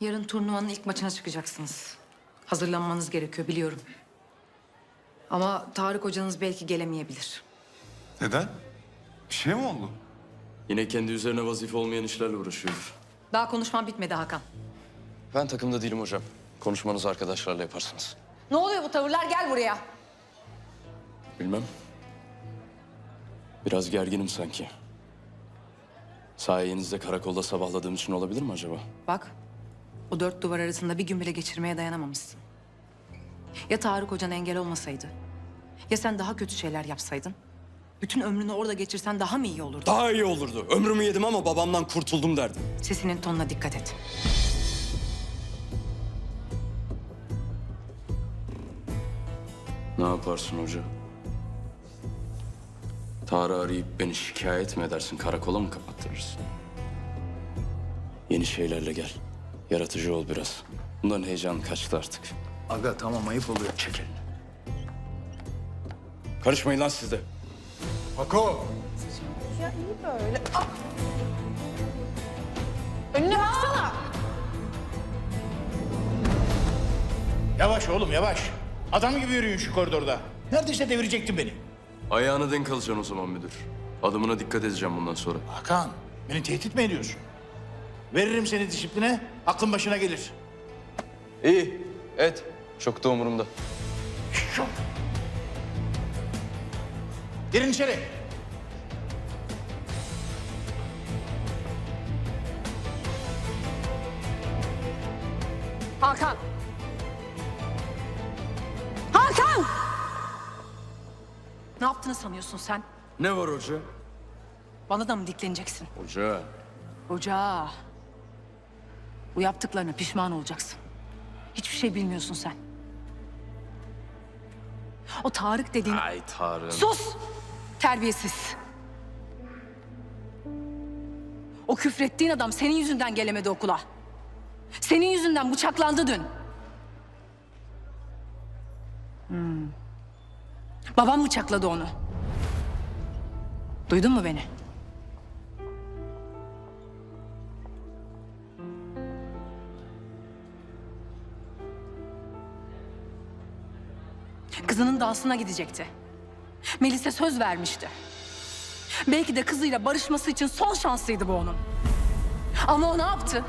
Yarın turnuvanın ilk maçına çıkacaksınız. Hazırlanmanız gerekiyor biliyorum. Ama Tarık hocanız belki gelemeyebilir. Neden? Bir şey mi oldu? Yine kendi üzerine vazife olmayan işlerle uğraşıyordur. Daha konuşmam bitmedi Hakan. Ben takımda değilim hocam. Konuşmanızı arkadaşlarla yaparsınız. Ne oluyor bu tavırlar? Gel buraya. Bilmem. Biraz gerginim sanki. Sayenizde karakolda sabahladığım için olabilir mi acaba? Bak, o dört duvar arasında bir gün bile geçirmeye dayanamamışsın. Ya Tarık hocan engel olmasaydı? Ya sen daha kötü şeyler yapsaydın? Bütün ömrünü orada geçirsen daha mı iyi olurdu? Daha iyi olurdu. Ömrümü yedim ama babamdan kurtuldum derdim. Sesinin tonuna dikkat et. Ne yaparsın hoca? Tarık'ı arayıp beni şikayet mi edersin? Karakola mı kapattırırsın? Yeni şeylerle gel. Yaratıcı ol biraz. Bundan heyecan kaçtı artık. Aga tamam ayıp oluyor. Çek elini. Karışmayın lan siz de. Pako! Önüne baksana. Yavaş oğlum yavaş. Adam gibi yürüyün şu koridorda. Neredeyse devirecektin beni. Ayağına denk alacaksın o zaman müdür. Adımına dikkat edeceğim bundan sonra. Hakan, beni tehdit mi ediyorsun? Veririm seni disipline, aklın başına gelir. İyi, et. Çok da umurumda. Girin içeri. Hakan. Hakan! Ne yaptığını sanıyorsun sen? Ne var hoca? Bana da mı dikleneceksin? Hoca. Hoca. Bu yaptıklarına pişman olacaksın. Hiçbir şey bilmiyorsun sen. O Tarık dediğin... Ay Tarık. Sus! Terbiyesiz. O küfrettiğin adam senin yüzünden gelemedi okula. Senin yüzünden bıçaklandı dün. Hmm. Babam bıçakladı onu. Duydun mu beni? Kızının dansına gidecekti. Melis'e söz vermişti. Belki de kızıyla barışması için son şansıydı bu onun. Ama o ne yaptı?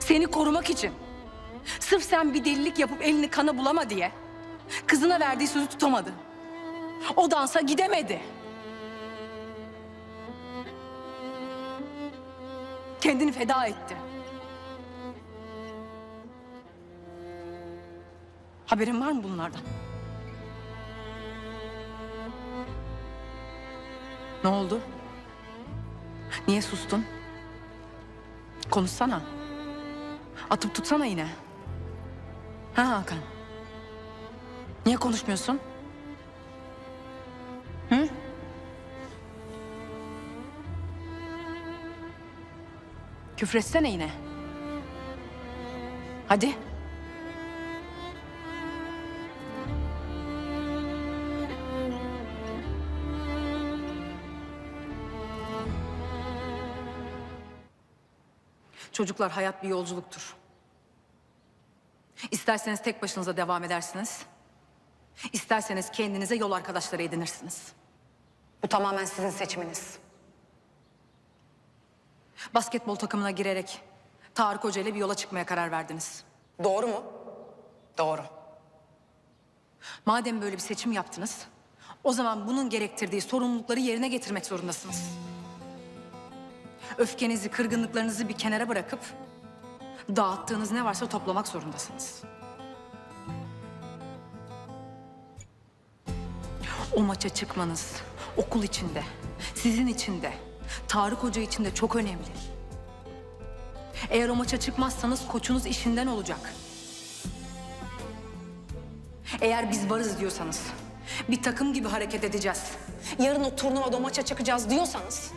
Seni korumak için. Sırf sen bir delilik yapıp elini kana bulama diye. Kızına verdiği sözü tutamadı. O dansa gidemedi. Kendini feda etti. Haberin var mı bunlardan? Ne oldu? Niye sustun? Konuşsana. Atıp tutsana yine. Ha Hakan? Niye konuşmuyorsun? Hı? Küfretsene yine. Hadi. Çocuklar hayat bir yolculuktur. İsterseniz tek başınıza devam edersiniz. İsterseniz kendinize yol arkadaşları edinirsiniz. Bu tamamen sizin seçiminiz. Basketbol takımına girerek Tarık Hoca ile bir yola çıkmaya karar verdiniz. Doğru mu? Doğru. Madem böyle bir seçim yaptınız, o zaman bunun gerektirdiği sorumlulukları yerine getirmek zorundasınız. Öfkenizi, kırgınlıklarınızı bir kenara bırakıp dağıttığınız ne varsa toplamak zorundasınız. O maça çıkmanız okul içinde, sizin için de, Tarık Hoca için de çok önemli. Eğer o maça çıkmazsanız koçunuz işinden olacak. Eğer biz varız diyorsanız, bir takım gibi hareket edeceğiz. Yarın o turnuvada o maça çıkacağız diyorsanız,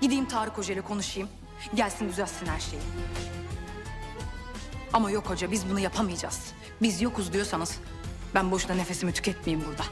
gideyim Tarık Hoca ile konuşayım. Gelsin düzelsin her şeyi. Ama yok hoca biz bunu yapamayacağız. Biz yokuz diyorsanız ben boşuna nefesimi tüketmeyeyim burada.